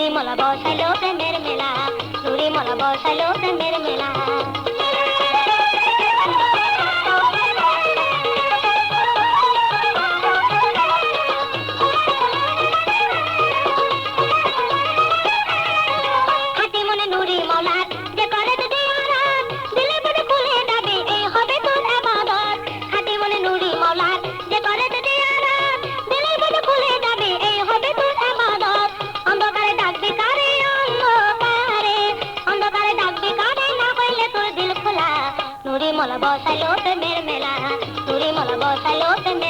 নুরি মলা বসালো প্রেমের মেলা সুরি মলা বসালো প্রেমের মেলা మొలబోసలోత మెరమెలా తురి మొలబోసలోత మెర